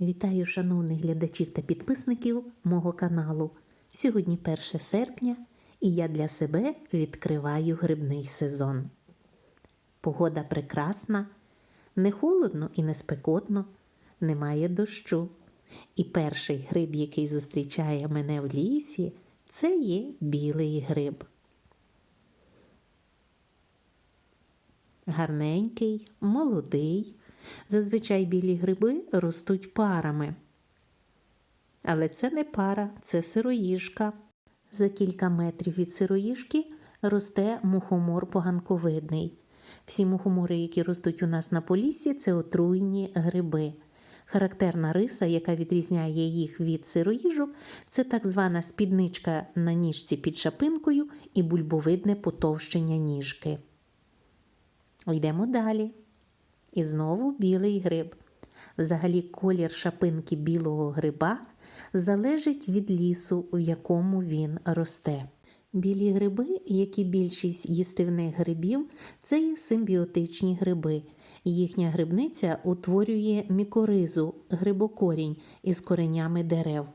Вітаю шановних глядачів та підписників мого каналу. Сьогодні 1 серпня і я для себе відкриваю грибний сезон. Погода прекрасна, не холодно і не спекотно, немає дощу. І перший гриб, який зустрічає мене в лісі, це є білий гриб. Гарненький, молодий. Зазвичай білі гриби ростуть парами. Але це не пара, це сироїжка. За кілька метрів від сироїжки росте мухомор поганковидний. Всі мухомори, які ростуть у нас на поліссі, це отруйні гриби. Характерна риса, яка відрізняє їх від сироїжок, це так звана спідничка на ніжці під шапинкою і бульбовидне потовщення ніжки. Йдемо далі. І знову білий гриб. Взагалі, колір шапинки білого гриба залежить від лісу, в якому він росте. Білі гриби, як і більшість їстивних грибів, це є симбіотичні гриби. Їхня грибниця утворює мікоризу, грибокорінь із коренями дерев.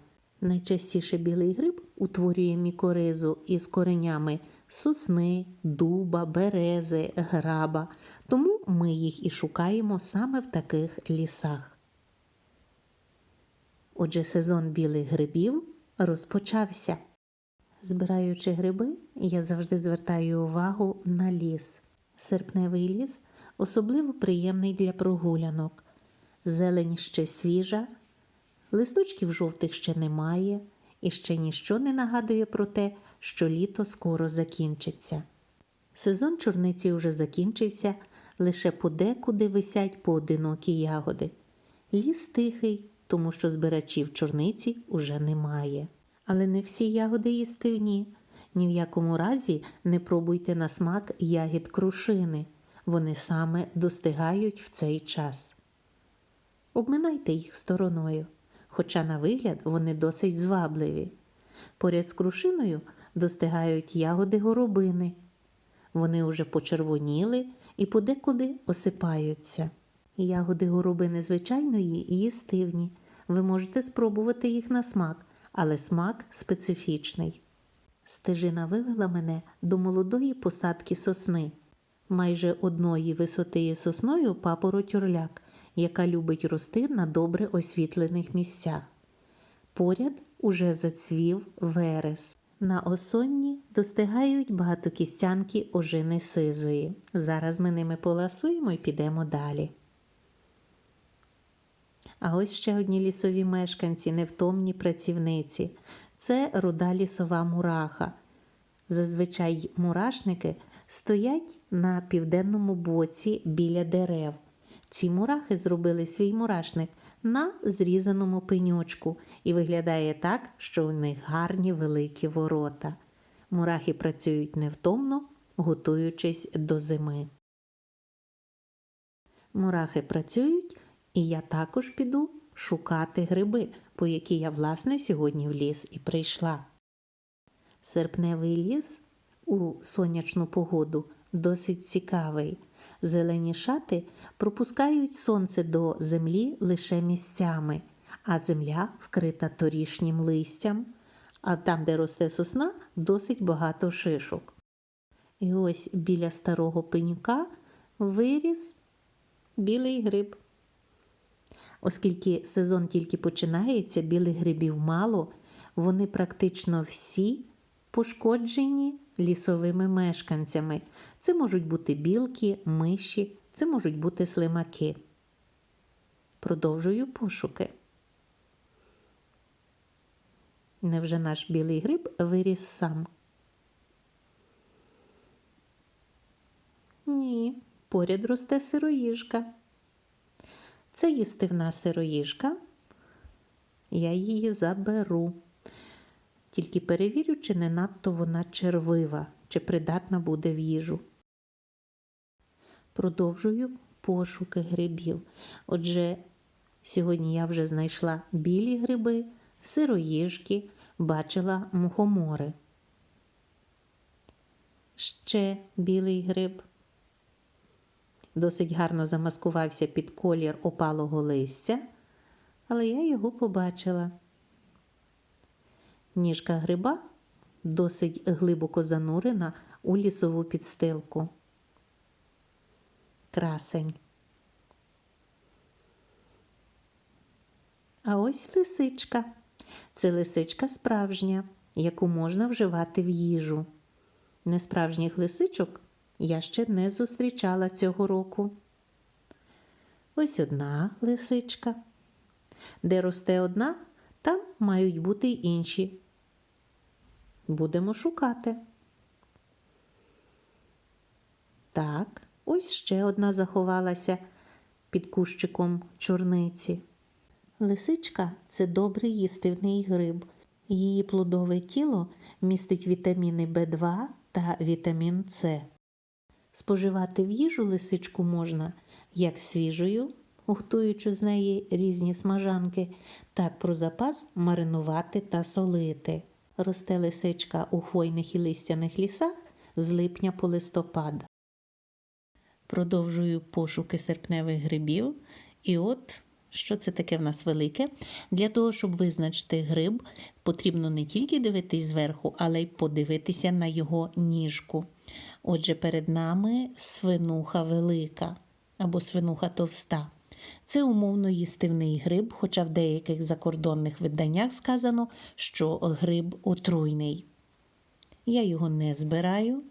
Найчастіше білий гриб утворює мікоризу із коренями сосни, дуба, берези, граба, тому ми їх і шукаємо саме в таких лісах. Отже, сезон білих грибів розпочався. Збираючи гриби, я завжди звертаю увагу на ліс. Серпневий ліс особливо приємний для прогулянок. Зелень ще свіжа, листочків жовтих ще немає, і ще ніщо не нагадує про те, що літо скоро закінчиться. Сезон чорниці вже закінчився, лише подекуди висять поодинокі ягоди. Ліс тихий, тому що збирачів чорниці уже немає. Але не всі ягоди їстивні. Ні в якому разі не пробуйте на смак ягід крушини. Вони саме достигають в цей час. Обминайте їх стороною, хоча на вигляд вони досить звабливі. Поряд з крушиною достигають ягоди горобини. Вони уже почервоніли і подекуди осипаються. Ягоди горобини звичайної їстивні. Ви можете спробувати їх на смак, але смак специфічний. Стежина вивела мене до молодої посадки сосни. Майже одної висоти є сосною папороть орляк, яка любить рости на добре освітлених місцях. Поряд уже зацвів верес. На осонні достигають багатокістянки ожини сизої. Зараз ми ними поласуємо і підемо далі. А ось ще одні лісові мешканці, невтомні працівниці. Це руда лісова мураха. Зазвичай мурашники стоять на південному боці біля дерев. Ці мурахи зробили свій мурашник на зрізаному пеньочку і виглядає так, що у них гарні великі ворота. Мурахи працюють невтомно, готуючись до зими. Мурахи працюють, і я також піду шукати гриби, по які я, власне, сьогодні в ліс і прийшла. Серпневий ліс у сонячну погоду досить цікавий. Зелені шати пропускають сонце до землі лише місцями, а земля вкрита торішнім листям, а там, де росте сосна, досить багато шишок. І ось біля старого пенюка виріс білий гриб. Оскільки сезон тільки починається, білих грибів мало, вони практично всі пошкоджені лісовими мешканцями. Це можуть бути білки, миші, це можуть бути слимаки. Продовжую пошуки. Невже наш білий гриб виріс сам? Ні, поряд росте сироїжка. Це їстивна сироїжка. Я її заберу. Тільки перевірю, чи не надто вона червива, чи придатна буде в їжу. Продовжую пошуки грибів. Отже, сьогодні я вже знайшла білі гриби, сироїжки, бачила мухомори. Ще білий гриб. Досить гарно замаскувався під колір опалого листя, але я його побачила. Ніжка гриба досить глибоко занурена у лісову підстилку. Красень. А ось лисичка. Це лисичка справжня, яку можна вживати в їжу. Несправжніх лисичок я ще не зустрічала цього року. Ось одна лисичка. Де росте одна, там мають бути й інші. Будемо шукати. Так, ось ще одна заховалася під кущиком чорниці. Лисичка це добрий їстивний гриб. Її плодове тіло містить вітаміни В2 та вітамін С. Споживати в їжу лисичку можна як свіжою, готуючи з неї різні смажанки, так про запас маринувати та солити. Росте лисичка у хвойних і листяних лісах з липня по листопад. Продовжую пошуки серпневих грибів. І от що це таке в нас велике. Для того, щоб визначити гриб, потрібно не тільки дивитись зверху, але й подивитися на його ніжку. Отже, перед нами свинуха велика або свинуха товста. Це умовно їстивний гриб, хоча в деяких закордонних виданнях сказано, що гриб отруйний. Я його не збираю.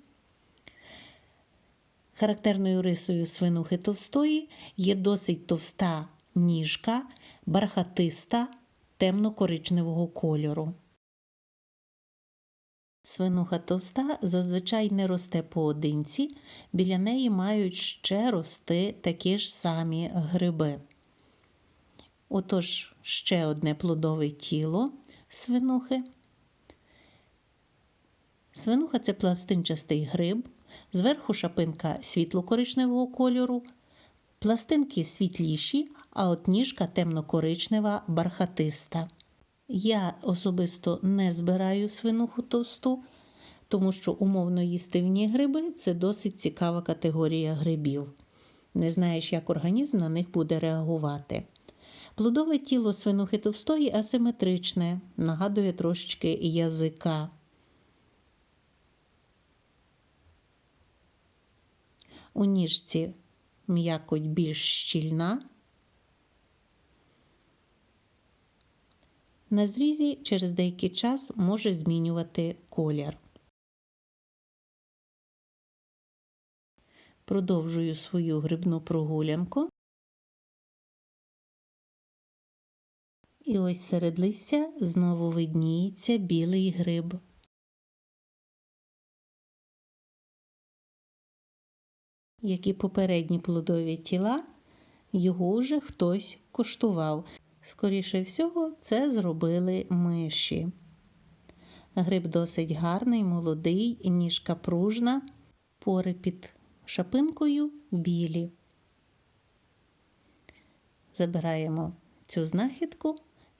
Характерною рисою свинухи товстої є досить товста ніжка, бархатиста темно-коричневого кольору. Свинуха товста зазвичай не росте поодинці, біля неї мають ще рости такі ж самі гриби. Отож, ще одне плодове тіло свинухи. Свинуха це пластинчастий гриб, зверху шапинка світло-коричневого кольору, пластинки світліші, а от ніжка темно-коричнева, бархатиста. Я особисто не збираю свинуху товсту, тому що умовно їстивні гриби це досить цікава категорія грибів. Не знаєш, як організм на них буде реагувати. Плодове тіло свинухи товстої асиметричне, нагадує трошечки язика. У ніжці м'якоть більш щільна. На зрізі через деякий час може змінювати колір. Продовжую свою грибну прогулянку. І ось серед листя знову видніється білий гриб. Як і попередні плодові тіла, його вже хтось куштував. Скоріше всього, це зробили миші. Гриб досить гарний, молодий, ніжка пружна, пори під шапинкою білі. Забираємо цю знахідку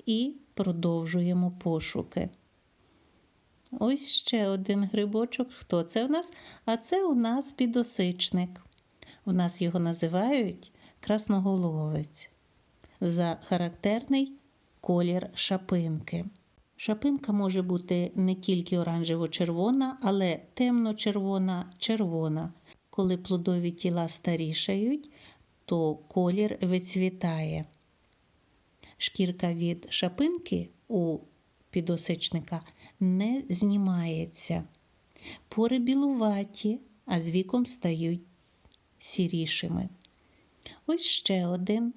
і продовжуємо пошуки. Ось ще один грибочок. Хто це у нас? А це у нас підосичник. У нас його називають красноголовець за характерний колір шапинки. Шапинка може бути не тільки оранжево-червона, але темно-червона, червона. Коли плодові тіла старішають, то колір вицвітає. Шкірка від шапинки у підосичника не знімається. Пори білуваті, а з віком стають сірішими. Ось ще один.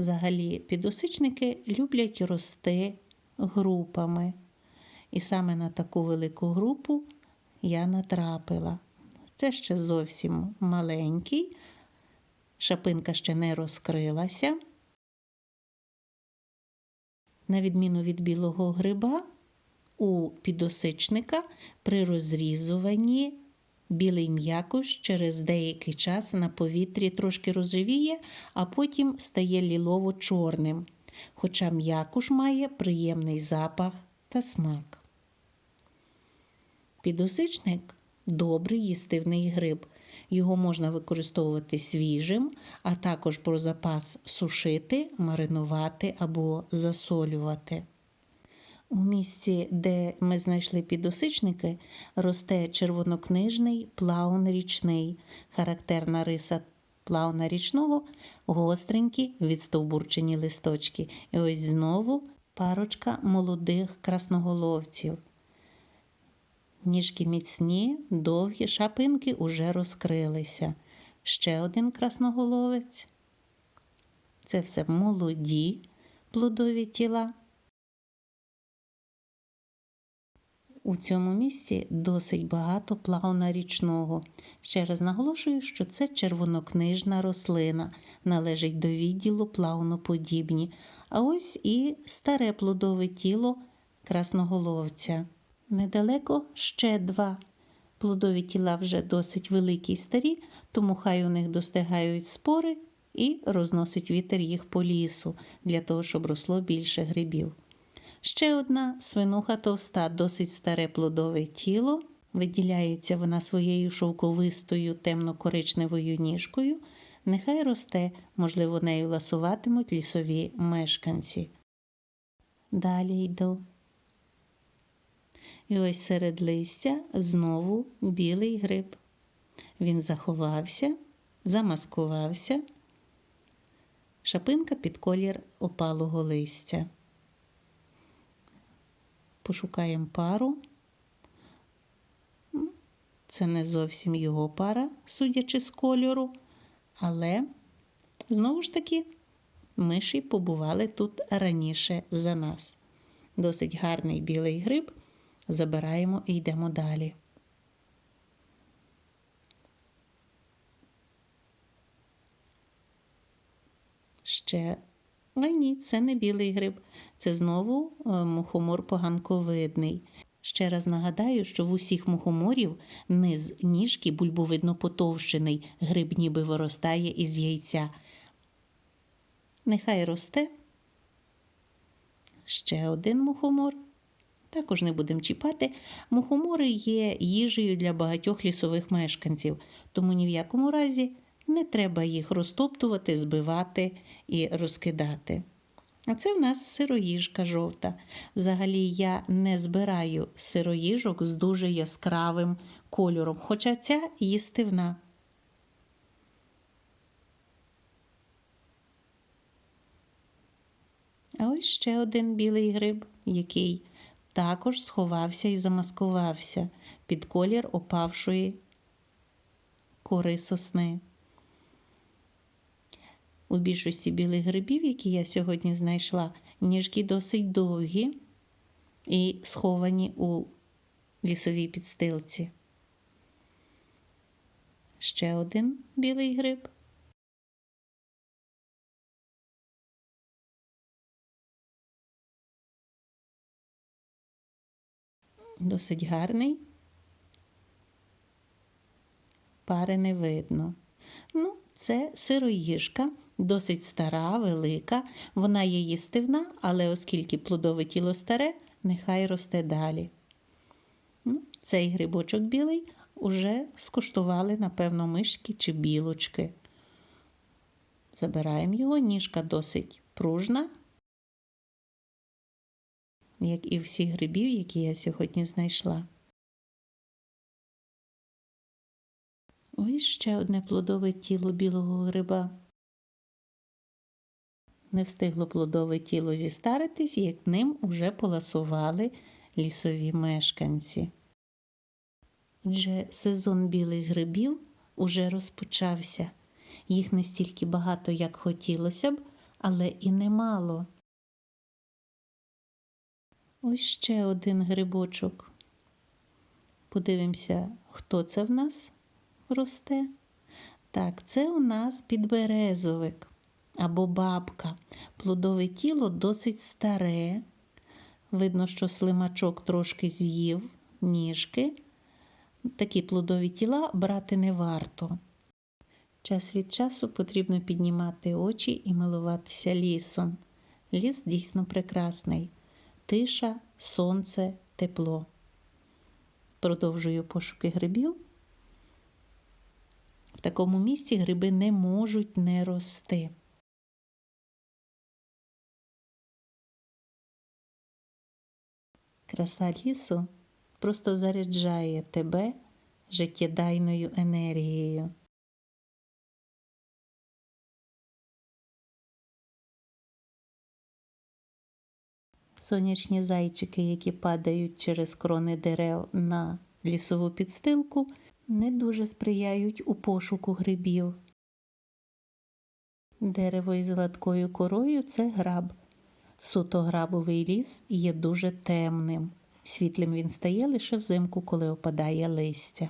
Взагалі, підосичники люблять рости групами. І саме на таку велику групу я натрапила. Це ще зовсім маленький, шапинка ще не розкрилася. На відміну від білого гриба, у підосичника при розрізуванні білий м'якош через деякий час на повітрі трошки розживіє, а потім стає лілово-чорним, хоча м'якуш має приємний запах та смак. Підосичник добрий їстивний гриб. Його можна використовувати свіжим, а також про запас сушити, маринувати або засолювати. У місці, де ми знайшли підосичники, росте червонокнижний плаун річний, характерна риса плауна річного, гостренькі відстовбурчені листочки. І ось знову парочка молодих красноголовців. Ніжки міцні, довгі, шапинки уже розкрилися. Ще один красноголовець. Це все молоді плодові тіла. У цьому місці досить багато плауна річного. Ще раз наголошую, що це червонокнижна рослина, належить до відділу плауноподібні. А ось і старе плодове тіло красноголовця. Недалеко ще два. Плодові тіла вже досить великі й старі, тому хай у них достигають спори і розносить вітер їх по лісу, для того, щоб росло більше грибів. Ще одна свинуха товста, досить старе плодове тіло. Виділяється вона своєю шовковистою темно-коричневою ніжкою. Нехай росте, можливо, нею ласуватимуть лісові мешканці. Далі йду. І ось серед листя знову білий гриб. Він заховався, замаскувався. Шапинка під колір опалого листя. Пошукаємо пару. Це не зовсім його пара, судячи з кольору, але знову ж таки миші побували тут раніше за нас. Досить гарний білий гриб. Забираємо і йдемо далі. Ще а ні, це не білий гриб, це знову е, мухомор поганковидний. Ще раз нагадаю, що в усіх мухоморів низ ніжки бульбовидно потовщений, гриб ніби виростає із яйця. Нехай росте. Ще один мухомор. Також не будемо чіпати. Мухомори є їжею для багатьох лісових мешканців, тому ні в якому разі не треба їх розтоптувати, збивати і розкидати. А це в нас сироїжка жовта. Взагалі я не збираю сироїжок з дуже яскравим кольором, хоча ця їстивна. А ось ще один білий гриб, який також сховався і замаскувався під колір опавшої кори сосни. У більшості білих грибів, які я сьогодні знайшла, ніжки досить довгі і сховані у лісовій підстилці. Ще один білий гриб. Досить гарний. Пари не видно. Ну, це сироїжка, досить стара, велика. Вона є їстивна, але оскільки плодове тіло старе, нехай росте далі. Ну, Цей грибочок білий уже скуштували, напевно, мишки чи білочки. Забираємо його, ніжка досить пружна, як і всі грибів, які я сьогодні знайшла. Ось ще одне плодове тіло білого гриба. Не встигло плодове тіло зістаритись, як ним уже поласували лісові мешканці. Отже, сезон білих грибів уже розпочався. Їх не стільки багато, як хотілося б, але і немало. Ось ще один грибочок. Подивимося, хто це в нас росте. Так, це у нас підберезовик або бабка. Плодове тіло досить старе. Видно, що слимачок трошки з'їв ніжки. Такі плодові тіла брати не варто. Час від часу потрібно піднімати очі і милуватися лісом. Ліс дійсно прекрасний. Тиша, сонце, тепло. Продовжую пошуки грибів. В такому місці гриби не можуть не рости. Краса лісу просто заряджає тебе життєдайною енергією. Сонячні зайчики, які падають через крони дерев на лісову підстилку, не дуже сприяють у пошуку грибів. Дерево із гладкою корою це граб. Суто грабовий ліс є дуже темним. Світлим він стає лише взимку, коли опадає листя.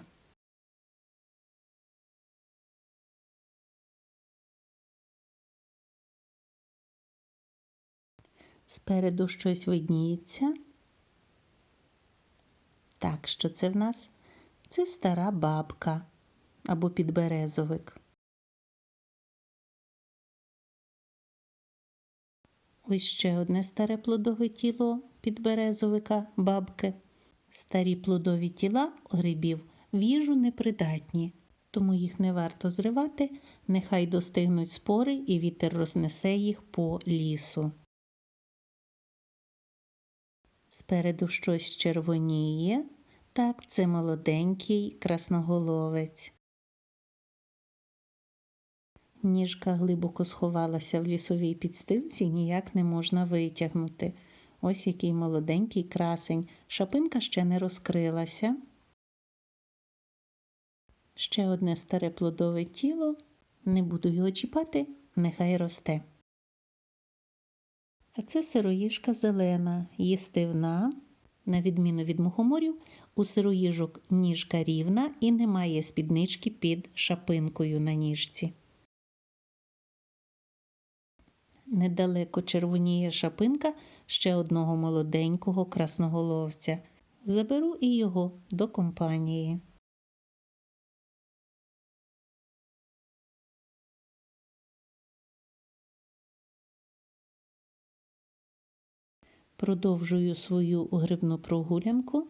Спереду щось видніється. Так, що це в нас? Це стара бабка або підберезовик. Ось ще одне старе плодове тіло підберезовика бабки. Старі плодові тіла грибів в їжу непридатні, тому їх не варто зривати, нехай достигнуть спори і вітер рознесе їх по лісу. Спереду щось червоніє. Так, це молоденький красноголовець. Ніжка глибоко сховалася в лісовій підстилці, ніяк не можна витягнути. Ось який молоденький красень. Шапинка ще не розкрилася. Ще одне старе плодове тіло. Не буду його чіпати, нехай росте. А це сироїжка зелена, їстивна. На відміну від мухоморів, у сироїжок ніжка рівна і немає спіднички під шапинкою на ніжці. Недалеко червоніє шапинка ще одного молоденького красноголовця. Заберу і його до компанії. Продовжую свою грибну прогулянку.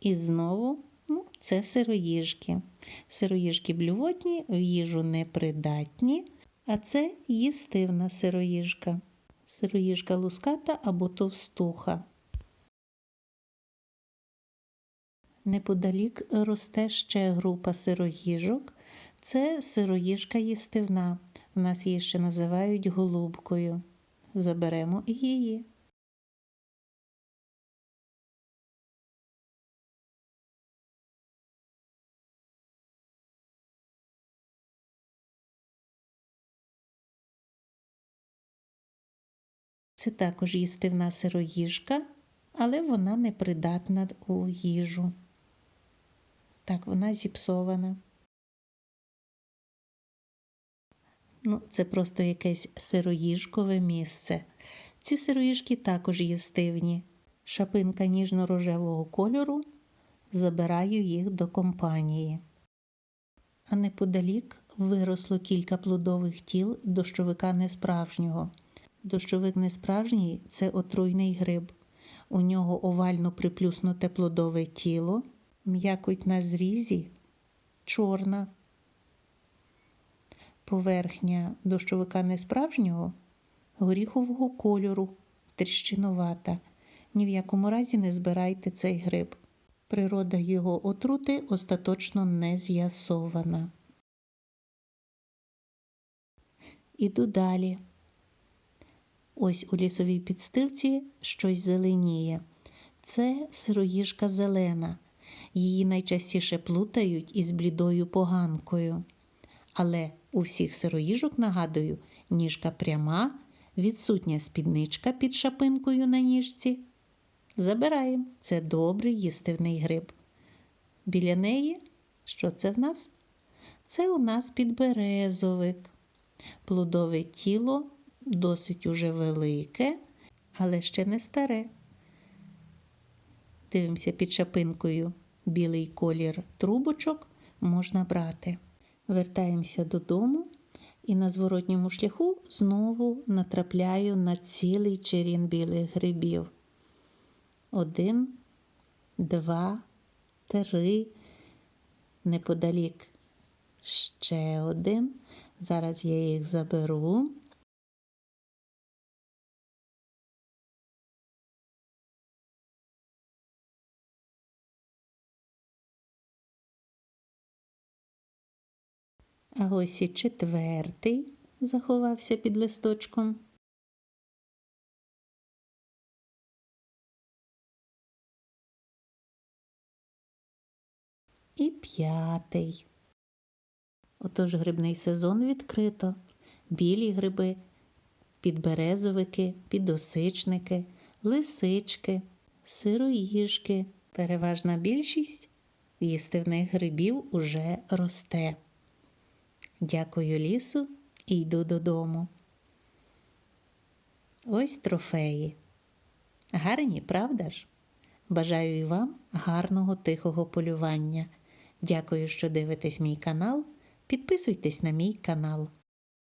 І знову ну, це сироїжки. Сироїжки блювотні, в їжу непридатні, а це їстивна сироїжка. Сироїжка луската або товстуха. Неподалік росте ще група сироїжок. Це сироїжка їстивна. В нас її ще називають голубкою. Заберемо і її. Це також їстивна сироїжка, але вона не придатна у їжу. Так, вона зіпсована. Ну, Це просто якесь сироїжкове місце. Ці сироїжки також їстивні. Шапинка ніжно-рожевого кольору. Забираю їх до компанії. А неподалік виросло кілька плодових тіл дощовика несправжнього. Дощовик несправжній це отруйний гриб. У нього овально приплюснуте плодове тіло, м'якоть на зрізі чорна. Поверхня дощовика несправжнього горіхового кольору, тріщинувата. Ні в якому разі не збирайте цей гриб. Природа його отрути остаточно не з'ясована. Іду далі. Ось у лісовій підстилці щось зеленіє. Це сироїжка зелена. Її найчастіше плутають із блідою поганкою. Але у всіх сироїжок, нагадую, ніжка пряма, відсутня спідничка під шапинкою на ніжці. Забираємо це добрий їстивний гриб. Біля неї, що це в нас? Це у нас підберезовик, плодове тіло досить уже велике, але ще не старе. Дивимося під шапинкою білий колір трубочок можна брати. Вертаємося додому і на зворотньому шляху знову натрапляю на цілий черін білих грибів. Один, два, три. Неподалік Ще один. Зараз я їх заберу. А ось і четвертий заховався під листочком. І п'ятий. Отож грибний сезон відкрито. Білі гриби, підберезовики, підосичники, лисички, сироїжки. Переважна більшість їстивних грибів уже росте. Дякую лісу і йду додому. Ось трофеї. Гарні, правда ж? Бажаю і вам гарного тихого полювання. Дякую, що дивитесь мій канал. Підписуйтесь на мій канал.